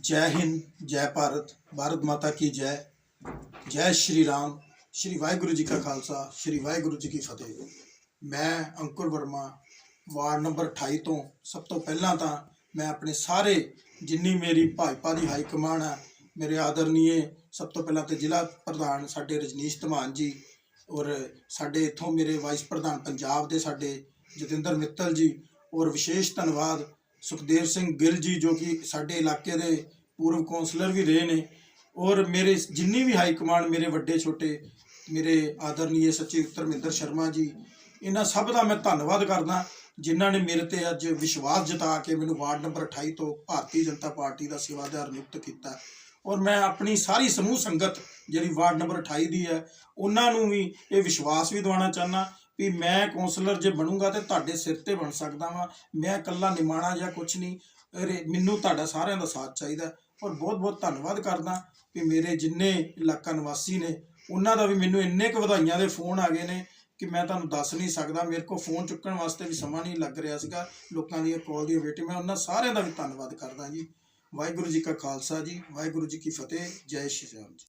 ਜੈ ਹਿੰਦ, ਜੈ ਭਾਰਤ ਭਾਰਤ ਮਾਤਾ ਕੀ ਜੈ। ਜੈ ਸ਼੍ਰੀ ਰਾਮ, ਸ਼੍ਰੀ ਵਾਹਿਗੁਰੂ ਜੀ ਕਾ ਖਾਲਸਾ, ਸ਼੍ਰੀ ਵਾਹਿਗੁਰੂ ਜੀ ਕੀ ਫਤਿਹ। ਮੈਂ ਅੰਕੁਰ ਵਰਮਾ, ਵਾਰਡ ਨੰਬਰ 28 ਤੋਂ। ਸਭ ਤੋਂ ਪਹਿਲਾਂ ਤਾਂ ਮੈਂ ਆਪਣੇ ਸਾਰੇ, ਜਿੰਨੀ ਮੇਰੀ ਭਾਜਪਾ ਦੀ ਹਾਈ ਕਮਾਂਡ ਹੈ, ਮੇਰੇ ਆਦਰਨੀਏ, ਸਭ ਤੋਂ ਪਹਿਲਾਂ ਤੇ ਜ਼ਿਲ੍ਹਾ ਪ੍ਰਧਾਨ ਸਾਡੇ ਰਜਨੀਸ਼ ਧਮਾਨ ਜੀ, ਔਰ ਸਾਡੇ ਇੱਥੋਂ ਮੇਰੇ ਵਾਈਸ ਪ੍ਰਧਾਨ ਪੰਜਾਬ ਦੇ ਸਾਡੇ ਜਤਿੰਦਰ ਮਿੱਤਲ ਜੀ, ਔਰ ਵਿਸ਼ੇਸ਼ ਧੰਨਵਾਦ ਸੁਖਦੇਵ ਸਿੰਘ ਗਿੱਲ ਜੀ ਜੋ ਕਿ ਸਾਡੇ ਇਲਾਕੇ ਦੇ ਪੂਰਵ ਕੌਂਸਲਰ ਵੀ ਰਹੇ ਨੇ ਔਰ ਮੇਰੇ ਜਿੰਨੀ ਵੀ ਹਾਈ ਕਮਾਂਡ ਮੇਰੇ ਵੱਡੇ ਛੋਟੇ ਮੇਰੇ ਆਦਰਨੀਏ ਸਚਿਵ ਧਰਮਿੰਦਰ ਸ਼ਰਮਾ ਜੀ, ਇਹਨਾਂ ਸਭ ਦਾ ਮੈਂ ਧੰਨਵਾਦ ਕਰਦਾ ਜਿਨ੍ਹਾਂ ਨੇ ਮੇਰੇ ਤੇ ਅੱਜ ਵਿਸ਼ਵਾਸ ਜਤਾ ਕੇ ਮੈਨੂੰ ਵਾਰਡ ਨੰਬਰ 28 ਤੋਂ ਭਾਰਤੀ ਜਨਤਾ ਪਾਰਟੀ ਦਾ ਸੇਵਾਦਾਰ ਨਿਯੁਕਤ ਕੀਤਾ। ਔਰ ਮੈਂ ਆਪਣੀ ਸਾਰੀ ਸਮੂਹ ਸੰਗਤ ਜਿਹੜੀ ਵਾਰਡ ਨੰਬਰ 28 ਦੀ ਹੈ, ਉਹਨਾਂ ਨੂੰ ਵੀ ਇਹ ਵਿਸ਼ਵਾਸ ਵੀ ਦਿਵਾਉਣਾ ਚਾਹੁੰਦਾ ਵੀ ਮੈਂ ਕੌਂਸਲਰ ਜੇ ਬਣੂੰਗਾ ਤੇ ਤੁਹਾਡੇ ਸਿਰ ਤੇ ਬਣ ਸਕਦਾ ਵਾਂ। ਮੈਂ ਇਕੱਲਾ ਨਿਮਾਣਾ ਜਾਂ ਕੁਝ ਨਹੀਂ। ਮੈਨੂੰ ਤੁਹਾਡਾ ਸਾਰਿਆਂ ਦਾ ਸਾਥ ਚਾਹੀਦਾ ਔਰ ਬਹੁਤ ਬਹੁਤ ਧੰਨਵਾਦ ਕਰਦਾ ਵੀ ਮੇਰੇ ਜਿੰਨੇ ਇਲਾਕਾ ਨਿਵਾਸੀ ਨੇ, ਉਹਨਾਂ ਦਾ ਵੀ ਮੈਨੂੰ ਇੰਨੇ ਕੁ ਵਧਾਈਆਂ ਦੇ ਫੋਨ ਆ ਗਏ ਨੇ ਕਿ ਮੈਂ ਤੁਹਾਨੂੰ ਦੱਸ ਨਹੀਂ ਸਕਦਾ। ਮੇਰੇ ਕੋਲ ਫੋਨ ਚੁੱਕਣ ਵਾਸਤੇ ਵੀ ਸਮਾਂ ਨਹੀਂ ਲੱਗ ਰਿਹਾ ਸੀਗਾ। ਲੋਕਾਂ ਦੀਆਂ ਕਾਲ ਦੀ ਵੇਟਿੰਗ ਮੈਂ ਉਹਨਾਂ ਸਾਰਿਆਂ ਦਾ ਵੀ ਧੰਨਵਾਦ ਕਰਦਾ ਜੀ। ਵਾਹਿਗੁਰੂ ਜੀ ਕਾ ਖਾਲਸਾ ਜੀ। ਵਾਹਿਗੁਰੂ ਜੀ ਕੀ ਫਤਿਹ। ਜੈ ਸ਼੍ਰੀ ਰਾਮ ਜੀ।